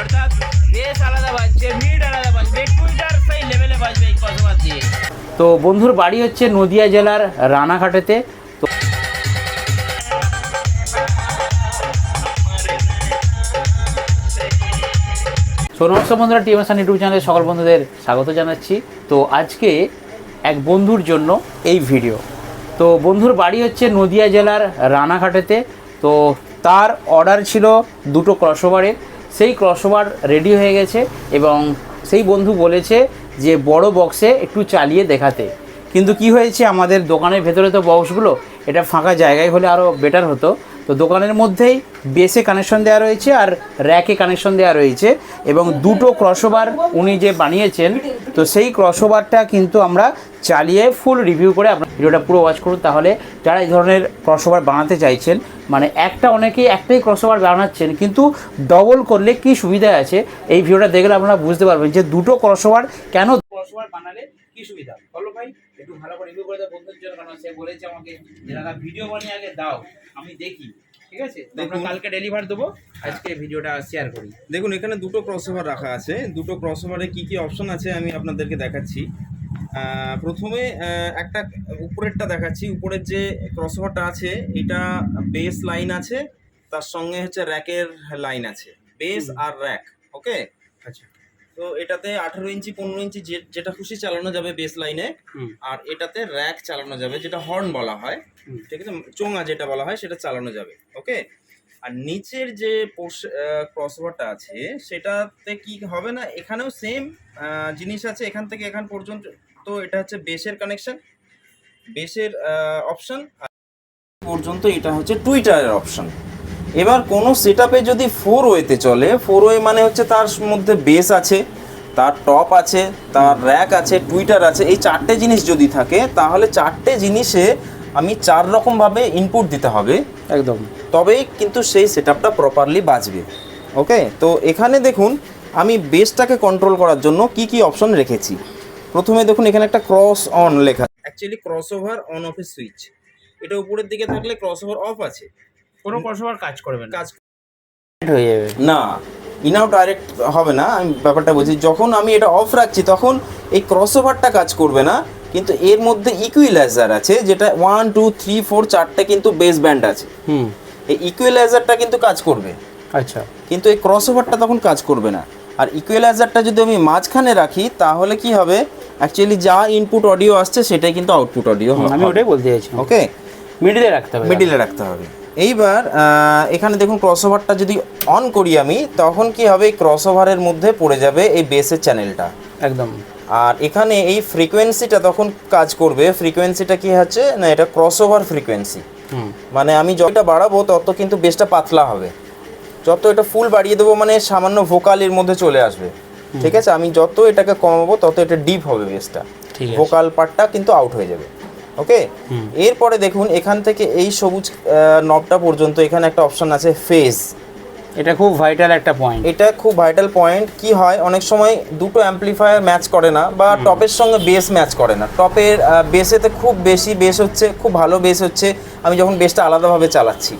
অর্থাৎ আলাদা বাজছে আলাদা বাজবে টুইটার সেই লেভেলে বাজবে এই দিয়ে তো বন্ধুর বাড়ি হচ্ছে নদিয়া জেলার রানাঘাটেতে। সো নমস্কার বন্ধুরা টিএমএসআন ইউটিউব চ্যানেলে সকল বন্ধুদের স্বাগত জানাচ্ছি। তো আজকে এক বন্ধুর জন্য এই ভিডিও। তো বন্ধুর বাড়ি হচ্ছে নদিয়া জেলার রানাঘাটেতে। তো তার অর্ডার ছিল দুটো ক্রসওভারের সেই ক্রসওভার রেডি হয়ে গেছে এবং সেই বন্ধু বলেছে যে বড় বক্সে একটু চালিয়ে দেখাতে। কিন্তু কি হয়েছে? আমাদের দোকানের ভেতরে তো বক্সগুলো এটা ফাঁকা জায়গায় হলে আরও বেটার হতো। তো দোকানের মধ্যেই বেসে কানেকশন দেওয়া রয়েছে আর র্যাকে কানেকশন দেওয়া রয়েছে এবং দুটো ক্রসওভার উনি যে বানিয়েছেন, তো সেই ক্রসওভারটা কিন্তু আমরা চালিয়ে ফুল রিভিউ করে আপনার ভিডিওটা পুরো ওয়াচ করুন। তাহলে যারা এই ধরনের ক্রসওভার বানাতে চাইছেন মানে একটা অনেকেই একটাই ক্রসওভার বানাচ্ছেন, কিন্তু ডবল করলে কি সুবিধা আছে? এই ভিডিওটা দেখলে আপনারা বুঝতে পারবেন যে দুটো ক্রসওভার কেন ক্রসওভার বানালে কি সুবিধা? বলো ভাই। একটু ভালো করে রিভিউ করে দাও বন্ধুর জন্য কারণ সে বলেছে আমাকে যে দাদা ভিডিও বানিয়ে আগে দাও আমি দেখি। ঠিক আছে? আমরা কালকে ডেলিভার দেবো। আজকে ভিডিওটা শেয়ার করি। দেখুন এখানে দুটো ক্রসওভার রাখা আছে। দুটো ক্রসওভারে কি কি অপশন আছে আমি আপনাদেরকে দেখাচ্ছি। প্রথমে একটা উপরেরটা দেখাচ্ছি। উপরের যে ক্রসওভারটা আছে এটা বেস লাইন আছে তার সঙ্গে হচ্ছে র্যাকের লাইন আছে। বেস আর র্যাক ওকে আচ্ছা। তো এটাতে আঠেরো ইঞ্চি পনেরো ইঞ্চি যেটা খুশি চালানো যাবে বেস লাইনে আর এটাতে র্যাক চালানো যাবে যেটা হর্ন বলা হয় ঠিক আছে? চোঙা যেটা বলা হয় সেটা চালানো যাবে ওকে আর নিচের যে ক্রসওভারটা আছে সেটাতে কি হবে না এখানেও সেম জিনিস আছে এখান থেকে এখান পর্যন্ত তো এটা হচ্ছে বেসের কানেকশন বেসের অপশন পর্যন্ত এটা হচ্ছে টুইটারের অপশন এবার কোনো সেট যদি ফোর ওয়েতে চলে ফোর ওয়ে মানে হচ্ছে তার মধ্যে বেস আছে তার টপ আছে তার র্যাক আছে টুইটার আছে এই চারটে জিনিস যদি থাকে তাহলে চারটে জিনিসে আমি চার রকমভাবে ইনপুট দিতে হবে। একদম। তবেই কিন্তু সেই সেট আপটা প্রপারলি বাজবে। ওকে তো এখানে দেখুন আমি বেসটাকে কন্ট্রোল করার জন্য কি কি অপশন রেখেছি। প্রথমে দেখুন এখানে একটা ক্রস অন লেখা। অ্যাকচুয়ালি ক্রস ওভার অন অফের সুইচ এটা উপরের দিকে থাকলে ক্রস ওভার অফ আছে। কোনো ক্রসওভার কাজ করবে না। কাজ হয়ে যাবে। না ইনাও ডাইরেক্ট হবে না আমি ব্যাপারটা বলছি যখন আমি এটা অফ রাখছি তখন এই ক্রসওভারটা কাজ করবে না কিন্তু এর মধ্যে ইকুইলাইজার আছে যেটা ওয়ান টু থ্রি ফোর চারটে কিন্তু বেস ব্যান্ড আছে। হুম। এই ইকুইলাইজারটা কিন্তু কাজ করবে। আচ্ছা। কিন্তু এই ক্রসওভারটা তখন কাজ করবে না। আর ইকুয়ালাইজারটা যদি আমি মাঝখানে রাখি তাহলে কি হবে? অ্যাকচুয়ালি যা ইনপুট অডিও আসছে সেটাই কিন্তু আউটপুট অডিও হবে। আমি ওটাই বলতে চাইছি ওকে মিডিলে রাখতে হবে মিডিলে রাখতে হবে। এইবার এখানে দেখুন ক্রসওভারটা যদি অন করি আমি তখন কি হবে? এই ক্রসওভারের মধ্যে পড়ে যাবে এই বেসের চ্যানেলটা একদম। আর এখানে এই ফ্রিকোয়েন্সিটা তখন কাজ করবে। ফ্রিকোয়েন্সিটা কি হচ্ছে? না এটা ক্রসওভার ফ্রিকোয়েন্সি মানে আমি যতটা বাড়াবো তত কিন্তু বেসটা পাতলা হবে। যত এটা ফুল বাড়িয়ে দেবো মানে সামান্য ভোকালের মধ্যে চলে আসবে। ঠিক আছে? আমি যত এটাকে কমাবো তত এটা ডিপ হবে বেসটা ভোকাল পার্টটা কিন্তু আউট হয়ে যাবে। ওকে এরপরে দেখুন এখান থেকে এই সবুজ নবটা পর্যন্ত এখানে একটা অপশন আছে ফেজ এটা খুব ভাইটাল একটা পয়েন্ট এটা খুব ভাইটাল পয়েন্ট কি হয় অনেক সময় দুটো অ্যাম্পলিফায়ার ম্যাচ করে না বা টপের সঙ্গে বেস ম্যাচ করে না। টপের বেসেতে খুব বেশি বেস হচ্ছে খুব ভালো বেস হচ্ছে আমি যখন বেসটা আলাদাভাবে চালাচ্ছি।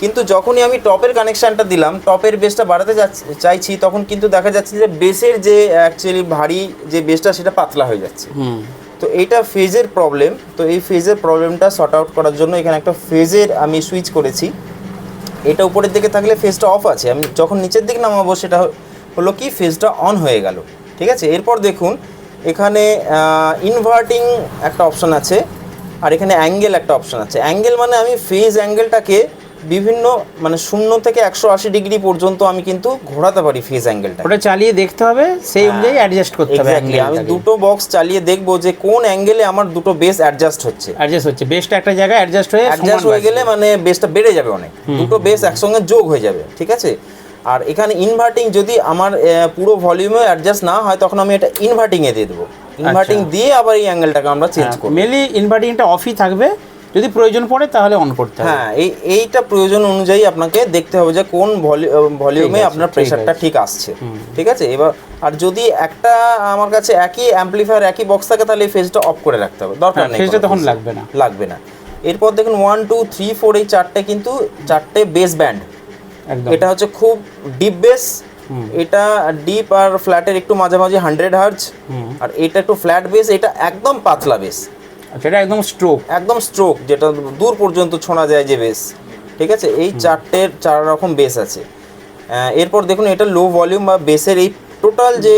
কিন্তু যখনই আমি টপের কানেকশানটা দিলাম টপের বেসটা বাড়াতে যাচ্ছি চাইছি তখন কিন্তু দেখা যাচ্ছে যে বেসের যে অ্যাকচুয়ালি ভারী যে বেসটা সেটা পাতলা হয়ে যাচ্ছে। তো এইটা ফেজের প্রবলেম তো এই ফেজের প্রবলেমটা সর্ট আউট করার জন্য এখানে একটা ফেজের আমি সুইচ করেছি। এটা উপরের দিকে থাকলে ফেজটা অফ আছে। আমি যখন নিচের দিকে নামাবো, সেটা হলো কি ফেজটা অন হয়ে গেল। ঠিক আছে? এরপর দেখুন, এখানে ইনভার্টিং একটা অপশন আছে, আর এখানে অ্যাঙ্গেল একটা অপশন আছে। অ্যাঙ্গেল মানে আমি ফেজ অ্যাঙ্গেলটাকে বিভিন্ন মানে শূন্য থেকে একশো আশি ডিগ্রি পর্যন্ত আমি কিন্তু ঘোরাতে পারি ফেজ অ্যাঙ্গেলটা ওটা চালিয়ে দেখতে হবে সেই অনুযায়ী অ্যাডজাস্ট করতে হবে আমি দুটো বক্স চালিয়ে দেখব যে কোন অ্যাঙ্গেলে আমার দুটো বেস অ্যাডজাস্ট হচ্ছে। অ্যাডজাস্ট হচ্ছে বেসটা একটা জায়গায় অ্যাডজাস্ট হয়ে অ্যাডজাস্ট হয়ে গেলে মানে বেসটা বেড়ে যাবে অনেক। দুটো বেস একসঙ্গে যোগ হয়ে যাবে ঠিক আছে? আর এখানে ইনভার্টিং যদি আমার পুরো ভলিউমে অ্যাডজাস্ট না হয় তখন আমি এটা ইনভার্টিং এ দিয়ে দেবো। ইনভার্টিং দিয়ে আবার এই অ্যাঙ্গেলটাকে আমরা চেঞ্জ করব। মেনলি ইনভার্টিংটা অফই থাকবে যদি প্রয়োজন পড়ে তাহলে অন করতে হবে। হ্যাঁ এই এইটা প্রয়োজন অনুযায়ী আপনাকে দেখতে হবে যে কোন ভলিউমে আপনার প্রেশারটা ঠিক আসছে। ঠিক আছে? এবার আর যদি একটা আমার কাছে একই অ্যাম্পলিফায়ার একই বক্স থাকে তাহলে এই ফেজটা অফ করে রাখতে হবে। দরকার হ্যাঁ, নেই ফেজটা তখন লাগবে না। লাগবে না। এরপর দেখুন ওয়ান টু থ্রি ফোর এই চারটে কিন্তু চারটে বেস ব্যান্ড একদম। এটা হচ্ছে খুব ডিপ বেস। এটা ডিপ আর ফ্ল্যাটের একটু মাঝামাঝি হান্ড্রেড হার্জ আর এটা একটু ফ্ল্যাট বেস এটা একদম পাতলা বেস আচ্ছা এটা একদম স্ট্রোক একদম স্ট্রোক যেটা দূর পর্যন্ত ছোঁড়া যায় যে বেস ঠিক আছে? এই চারটের চার রকম বেস আছে। এরপর দেখুন এটা লো ভলিউম বা বেসের এই টোটাল যে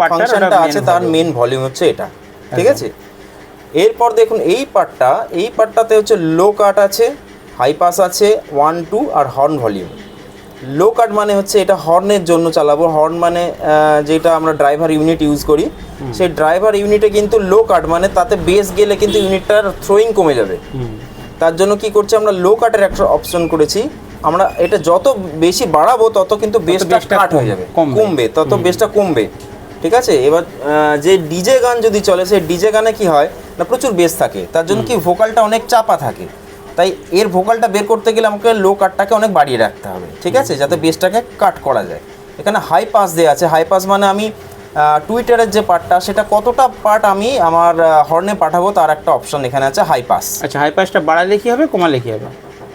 ফাংশনটা আছে তার। মেন ভলিউম হচ্ছে এটা। ঠিক আছে? এরপর দেখুন এই পার্টটা এই পার্টটাতে হচ্ছে লো কাট আছে হাই পাস আছে ওয়ান টু আর হর্ন ভলিউম লো কাট মানে হচ্ছে এটা হর্নের জন্য চালাবো। হর্ন মানে যেটা আমরা ড্রাইভার ইউনিট ইউজ করি। সেই ড্রাইভার ইউনিটে কিন্তু লো কাট মানে তাতে বেস গেলে কিন্তু ইউনিটটার থ্রোয়িং কমে যাবে। তার জন্য কি করছি আমরা লো কাটের একটা অপশন করেছি। আমরা এটা যত বেশি বাড়াবো তত কিন্তু বেসটা কাট হয়ে যাবে। কমবে। কমবে তত বেসটা কমবে। ঠিক আছে? এবার যে ডিজে গান যদি চলে সেই ডিজে গানে কি হয়? না প্রচুর বেস থাকে। তার জন্য কি ভোকালটা অনেক চাপা থাকে। তাই এর ভোকালটা বের করতে গেলে আমাকে লো কাটটাকে অনেক বাড়িয়ে রাখতে হবে ঠিক আছে? যাতে বেসটাকে কাট করা যায়। এখানে হাই পাস দেওয়া আছে। হাই পাস মানে আমি টুইটারের যে পার্টটা সেটা কতটা পার্ট আমি আমার হর্নে পাঠাবো তার একটা অপশন এখানে আছে হাই পাস আচ্ছা হাই পাসটা বাড়ালে কি হবে কমালে কি হবে?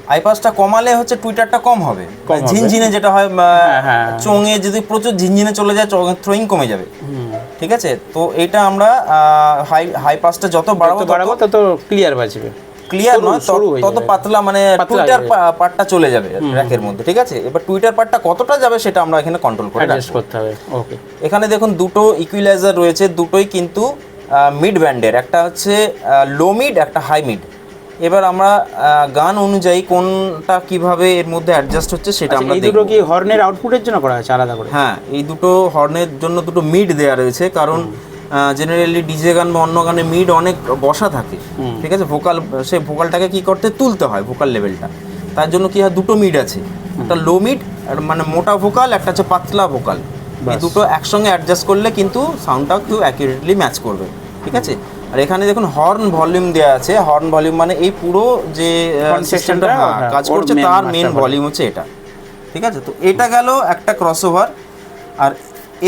আইপাসটা কমালে হচ্ছে টুইটারটা কম হবে। ঝিনঝিনে যেটা হয় আহ, হ্যাঁ। চোঙে যদি প্রচুর ঝিনঝিনে চলে যায় থ্রোয়িং কমে যাবে। ঠিক আছে? তো এটা আমরা হাই হাই পাসটা যত বাড়াবো তত ক্লিয়ার বাঁচবে ক্লিয়ার নয় তত-। পাতলা মানে টুইটার পার্টটা চলে যাবে র্যাকের মধ্যে ঠিক আছে? এবার টুইটার পার্টটা কতটা যাবে সেটা আমরা এখানে কন্ট্রোল করে অ্যাডজাস্ট করতে হবে ওকে এখানে দেখুন দুটো ইকুইলাইজার রয়েছে দুটোই কিন্তু মিড ব্যান্ডের একটা হচ্ছে লো মিড একটা হাই মিড এবার আমরা গান অনুযায়ী কোনটা কীভাবে এর মধ্যে অ্যাডজাস্ট হচ্ছে সেটা আমরা এই দেখব। দুটো কি হর্নের আউটপুটের জন্য করা আছে আলাদা করে? হ্যাঁ এই দুটো হর্নের জন্য দুটো মিড দেয়া রয়েছে কারণ জেনারেলি ডিজে গান বা অন্য গানে মিড অনেক বসা থাকে ঠিক আছে? ভোকাল সেই ভোকালটাকে কি করতে? তুলতে হয় ভোকাল লেভেলটা তার জন্য কি হয়? দুটো মিড আছে। একটা লো মিড আর মানে মোটা ভোকাল একটা হচ্ছে পাতলা ভোকাল এই দুটো একসঙ্গে অ্যাডজাস্ট করলে কিন্তু সাউন্ডটা কেউ অ্যাকুরেটলি ম্যাচ করবে ঠিক আছে? আর এখানে দেখুন হর্ন ভলিউম দেওয়া আছে। হর্ন ভলিউম মানে এই পুরো যে সিস্টেমটা sectionটা, হ্যাঁ, কাজ করছে তার মেন ভলিউম হচ্ছে এটা ঠিক আছে? তো এটা গেল একটা ক্রসওভার আর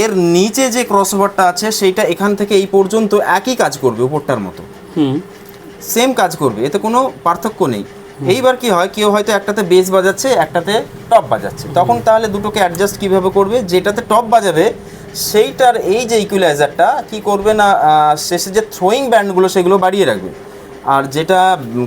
এর নিচে যে ক্রসওভারটা আছে সেইটা এখান থেকে এই পর্যন্ত একই কাজ করবে উপরটার মতো। হুম। সেম কাজ করবে এতে কোনো পার্থক্য নেই। এইবার কি হয় কেউ হয়তো একটাতে বেস বাজাচ্ছে একটাতে টপ বাজাচ্ছে। তখন তাহলে দুটোকে অ্যাডজাস্ট কীভাবে করবে যেটাতে টপ বাজাবে সেইটার এই যে ইকুইলাইজারটা কি করবে না শেষে যে থ্রোয়িং ব্যান্ডগুলো সেগুলো বাড়িয়ে রাখবে। আর যেটা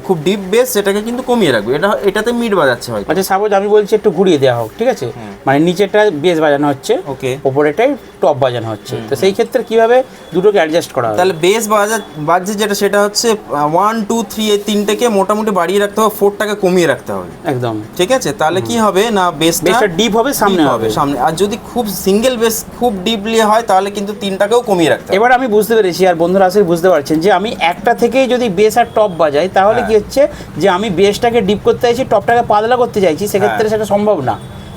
খুব ডিপ বেস সেটাকে কিন্তু কমিয়ে রাখবে। এটা এটাতে মিড বাজাচ্ছে হয় আচ্ছা সাপোজ আমি বলছি একটু ঘুরিয়ে দেওয়া হোক ঠিক আছে? মানে নিচেরটা বেস বাজানো হচ্ছে ওকে ওপরেটাই টপ বাজানো হচ্ছে। তো সেই ক্ষেত্রে কীভাবে দুটোকে অ্যাডজাস্ট করা তাহলে বেস বাজা বাজছে যেটা সেটা হচ্ছে ওয়ান টু থ্রি এই তিনটেকে মোটামুটি বাড়িয়ে রাখতে হবে ফোরটাকে কমিয়ে রাখতে হবে। একদম। ঠিক আছে? তাহলে কি হবে? না বেসটা ডিপ হবে সামনে হবে সামনে। আর যদি খুব সিঙ্গেল বেস খুব ডিপলি হয় তাহলে কিন্তু তিনটাকেও কমিয়ে রাখতে হবে। এবার আমি বুঝতে পেরেছি আর বন্ধুরা আসলে বুঝতে পারছেন যে আমি একটা থেকেই যদি বেস আর টপ বাজাই তাহলে কি হচ্ছে যে আমি বেসটাকে ডিপ করতে চাইছি টপটাকে পাতলা করতে চাইছি সেক্ষেত্রে সেটা সম্ভব না।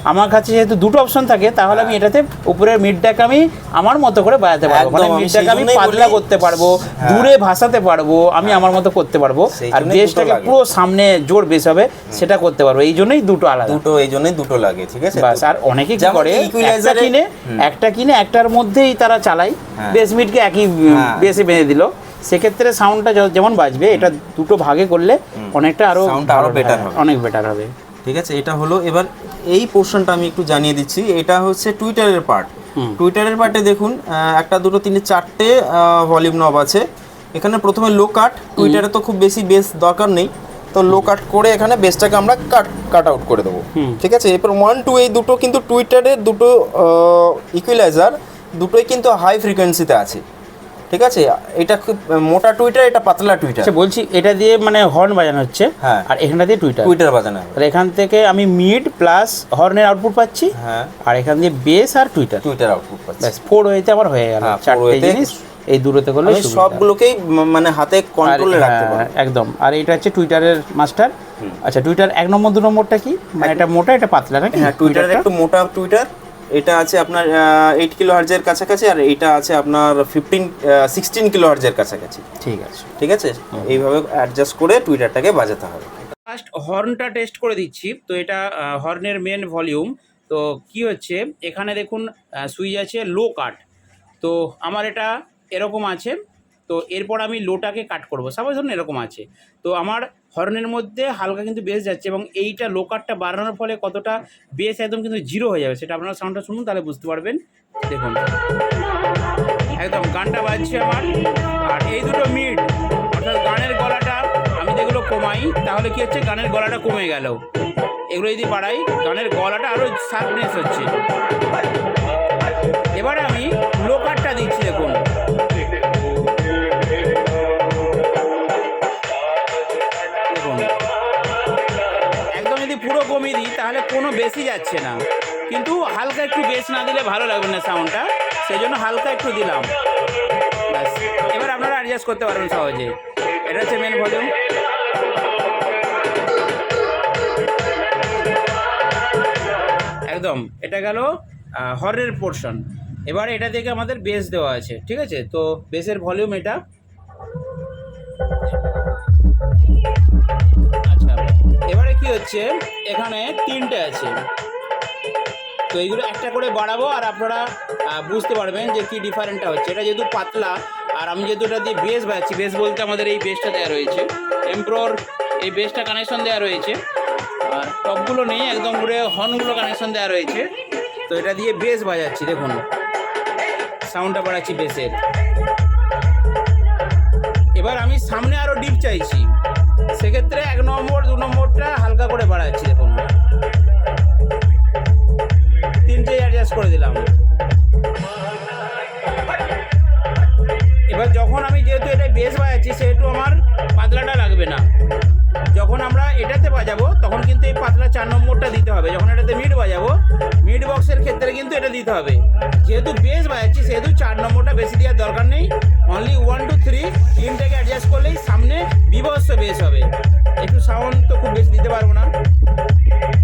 আমার কাছে যেহেতু দুটো অপশন থাকে তাহলে আমি এটাতে উপরের মিডটাকে আমি আমার মতো করে বাজাতে পারব। মানে মিডটাকে আমি পাতলা করতে পারব হ্যাঁ। দূরে ভাসাতে পারব আমি আমার মতো করতে পারব। আর বেসটাকে পুরো সামনে জোর বেস হবে সেটা করতে পারব। এই জন্যই দুটো আলাদা। দুটো এই জন্যই দুটো লাগে ঠিক আছে? বাস আর অনেকে কি করে একটা কিনে একটা কিনে একটার মধ্যেই তারা চালায়। হ্যাঁ। বেস মিটকে একই হ্যাঁ। বেসে বেঁধে দিল। সেক্ষেত্রে সাউন্ডটা যেমন বাজবে এটা দুটো ভাগে করলে অনেকটা আরও আরও হ্যাঁ, হবে। অনেক বেটার হবে। ঠিক আছে? এটা হলো এবার এই পোর্শনটা আমি একটু জানিয়ে দিচ্ছি। এটা হচ্ছে টুইটারের পার্ট। টুইটারের পার্টে দেখুন একটা দুটো তিনটে চারটে ভলিউম নব আছে। এখানে প্রথমে লো কাট টুইটারে তো খুব বেশি বেস দরকার নেই। তো লো কাট করে এখানে বেসটাকে আমরা কাট কাট আউট করে দেবো। ঠিক আছে? এরপর ওয়ান টু এই দুটো কিন্তু টুইটারের দুটো ইকুইলাইজার দুটোই কিন্তু হাই ফ্রিকোয়েন্সিতে আছে। ঠিক আছে? এটা খুব মোটা টুইটার এটা পাতলা টুইটার। আচ্ছা বলছি এটা দিয়ে মানে হর্ন বাজানো হচ্ছে হ্যাঁ। আর এখানটা দিয়ে টুইটার। টুইটার বাজানো তাহলে এখান থেকে আমি মিড প্লাস হর্নের আউটপুট পাচ্ছি হ্যাঁ। আর এখান দিয়ে বেস আর টুইটার। টুইটার আউটপুট পাচ্ছে। ব্যাস ফোর ওয়েতে আমার হয়ে গেল। হ্যাঁ, চারটে জিনিস এই দূরতে করলে সবগুলোকেই মানে হাতে কন্ট্রোলে রাখতে হ্যাঁ, পারব একদম। আর এটা হচ্ছে টুইটারের মাস্টার আচ্ছা টুইটার এক নম্বর দু নম্বরটা কি? মানে এটা মোটা এটা পাতলা নাকি? হ্যাঁ টুইটারটা? একটু মোটা টুইটার। এটা আছে আপনার এইট কিলো হার্জের কাছাকাছি আর এটা আছে আপনার ফিফটিন সিক্সটিন কিলো হার্জের কাছাকাছি। ঠিক আছে। ঠিক আছে? এইভাবে অ্যাডজাস্ট করে টুইটারটাকে বাজাতে হবে। ফার্স্ট হর্নটা টেস্ট করে দিচ্ছি। তো এটা হর্নের মেন ভলিউম তো কি হচ্ছে? এখানে দেখুন সুইচ আছে লো কাট তো আমার এটা এরকম আছে। তো এরপর আমি লোটাকে কাট করব। সাপোজ ধরুন এরকম আছে। তো আমার হর্নের মধ্যে হালকা কিন্তু বেস যাচ্ছে এবং এইটা লো কাটটা বাড়ানোর ফলে কতটা বেস একদম কিন্তু জিরো হয়ে যাবে সেটা আপনারা সাউন্ডটা শুনুন, তাহলে বুঝতে পারবেন। দেখুন। একদম গানটা বাজছে আমার। আর এই দুটো মিড অর্থাৎ গানের গলাটা আমি যেগুলো কমাই, তাহলে কি হচ্ছে? গানের গলাটা কমে গেল। এগুলো যদি বাড়াই, গানের গলাটা আরও শার্পনেস হচ্ছে। বেশি যাচ্ছে না। কিন্তু হালকা একটু বেশ না দিলে ভালো লাগবে না সাউন্ডটা সেই জন্য হালকা একটু দিলাম। ব্যাস। এবার আপনারা অ্যাডজাস্ট করতে পারবেন সহজে এটা হচ্ছে মেন ভলিউম একদম। এটা গেল হরের পোর্শন এবার এটা থেকে আমাদের বেস দেওয়া আছে, ঠিক আছে? তো বেসের ভলিউম এটা। আচ্ছা এবারে কি হচ্ছে? এখানে তিনটে আছে। তো এইগুলো একটা করে বাড়াবো আর আপনারা বুঝতে পারবেন যে কি ডিফারেন্টটা হচ্ছে। এটা যেহেতু পাতলা, আর আমি যেহেতু এটা দিয়ে বেস বাজাচ্ছি বেস বলতে আমাদের এই বেসটা দেওয়া রয়েছে। এমপ্রোর এই বেসটা কানেকশন দেওয়া রয়েছে। আর টপগুলো নেই একদম পুরো হর্নগুলো কানেকশন দেওয়া রয়েছে। তো এটা দিয়ে বেস বাজাচ্ছি, দেখুন। সাউন্ডটা বাড়াচ্ছি বেসের এবার আমি সামনে আরও ডিপ চাইছি। সেক্ষেত্রে এক নম্বর, দু নম্বরটা হালকা করে বাড়াচ্ছি, দেখুন। তিনটে অ্যাডজাস্ট করে দিলাম। এবার যখন আমি যেহেতু এটা বেশ বাজাচ্ছি সেহেতু আমার পাতলাটা লাগবে না। যখন আমরা এটাতে বাজাবো, তখন কিন্তু এই পাতলা চার নম্বরটা দিতে হবে। যখন এটাতে মিড বাজাবো মিড বক্সের ক্ষেত্রে কিন্তু এটা দিতে হবে। যেহেতু বেস বাজাচ্ছি, সেহেতু চার নম্বরটা বেশি দেওয়ার দরকার নেই। অনলি ওয়ান টু থ্রি তিনটাকে অ্যাডজাস্ট করলেই সামনে বিভৎস বেস হবে। একটু সাউন্ড তো খুব বেশি দিতে পারব না।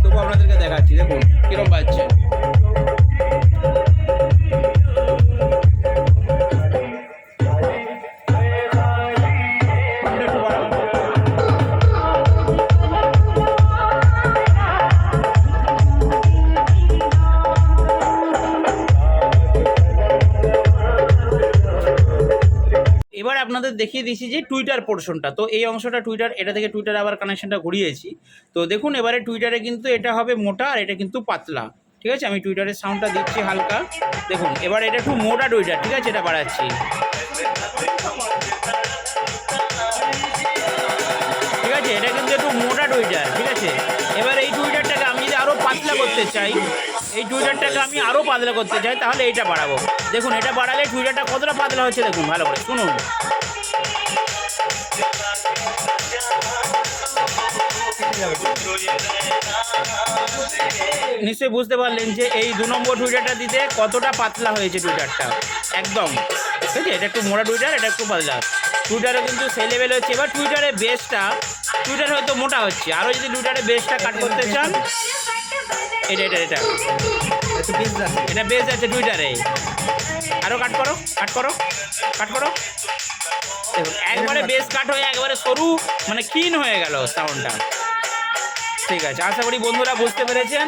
তবু আপনাদেরকে দেখাচ্ছি, দেখুন, কিরম বাজছে। দেখিয়ে দিয়েছি যে টুইটার পোর্শনটা তো এই অংশটা টুইটার এটা থেকে টুইটার আবার কানেকশনটা ঘুরিয়েছি। তো দেখুন, এবারে টুইটারে কিন্তু এটা হবে মোটা আর এটা কিন্তু পাতলা। ঠিক আছে? আমি টুইটারের সাউন্ডটা দিচ্ছি হালকা। দেখুন, এবার এটা একটু মোটা টুইটার ঠিক আছে? এটা বাড়াচ্ছি। ঠিক আছে? এটা কিন্তু একটু মোটা টুইটার ঠিক আছে? এবার এই টুইটারটাকে আমি যদি আরও পাতলা করতে চাই, এই টুইটারটাকে আমি আরও পাতলা করতে চাই, তাহলে এইটা বাড়াবো। দেখুন, এটা বাড়ালে টুইটারটা কতটা পাতলা হচ্ছে দেখুন, ভালো করে শুনুন। নিশ্চয়ই বুঝতে পারলেন যে এই দু নম্বর টুইটারটা দিতে কতটা পাতলা হয়েছে টুইটারটা। একদম। ঠিক আছে এটা একটু মোটা টুইটার, এটা একটু পাতলা। টুইটারে কিন্তু সেই লেভেল হচ্ছে। এবার টুইটারে বেসটা টুইটার হয়তো মোটা হচ্ছে। আরও যদি টুইটারে বেসটা কাট করতে চান, এটা এটা এটা। এটা বেস আছে টুইটারে। আরও কাট করো কাট করো কাট করো। একবারে বেস কাট হয়ে, একবারে সরু মানে ক্ষীণ হয়ে গেল সাউন্ডটা ঠিক আছে। আশা করি বন্ধুরা বুঝতে পেরেছেন।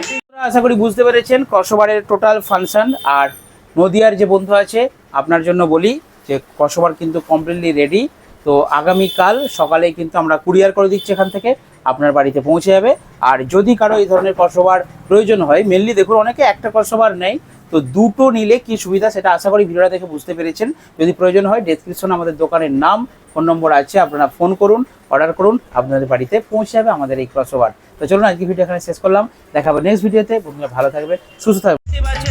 আশা করি বুঝতে পেরেছেন কসবারের টোটাল ফাংশন আর নদিয়ার যে বন্ধু আছে, আপনার জন্য বলি যে কসবার কিন্তু কমপ্লিটলি রেডি তো আগামীকাল সকালে কিন্তু আমরা কুরিয়ার করে দিচ্ছি এখান থেকে, আপনার বাড়িতে পৌঁছে যাবে। আর যদি কারও এই ধরনের কসবার প্রয়োজন হয় মেনলি দেখুন, অনেকে একটা কসবার নেই তো দুটো নিলে কি সুবিধা সেটা আশা করি ভিডিওটা দেখে বুঝতে পেরেছেন। যদি প্রয়োজন হয় ডেসক্রিপশনে আমাদের দোকানের নাম ফোন নম্বর আছে, আপনারা ফোন করুন অর্ডার করুন, আপনাদের বাড়িতে পৌঁছে যাবে আমাদের এই ক্রস ক্রসওভার তো চলুন আজকে ভিডিও এখানে শেষ করলাম। দেখাবো নেক্সট ভিডিওতে বন্ধুরা ভালো থাকবে সুস্থ থাকবে